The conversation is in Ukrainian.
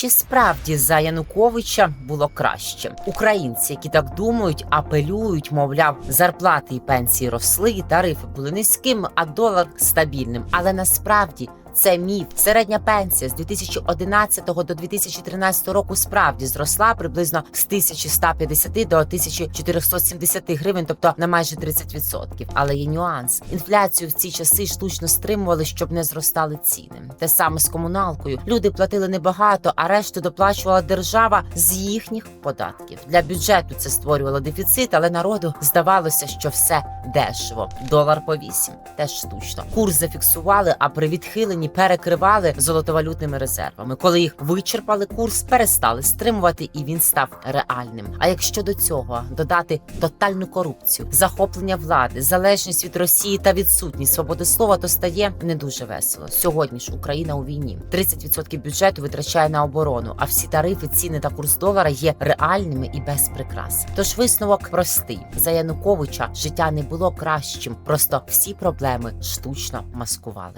Чи справді за Януковича було краще? Українці, які так думають, апелюють, мовляв, зарплати і пенсії росли, тарифи були низькими, а долар стабільним. Але насправді. Це міф. Середня пенсія з 2011 до 2013 року справді зросла приблизно з 1150 до 1470 гривень, тобто на майже 30%. Але є нюанс. Інфляцію в ці часи штучно стримували, щоб не зростали ціни. Те саме з комуналкою. Люди платили небагато, а решту доплачувала держава з їхніх податків. Для бюджету це створювало дефіцит, але народу здавалося, що все дешево. Долар по 8. теж штучно. Курс зафіксували, а при відхиленні перекривали золотовалютними резервами. Коли їх вичерпали, курс перестали стримувати, і він став реальним. А якщо до цього додати тотальну корупцію, захоплення влади, залежність від Росії та відсутність свободи слова, то стає не дуже весело. Сьогодні ж Україна у війні. 30% бюджету витрачає на оборону, а всі тарифи, ціни та курс долара є реальними і без прикрас. Тож висновок простий: за Януковича життя не було кращим, просто всі проблеми штучно маскували.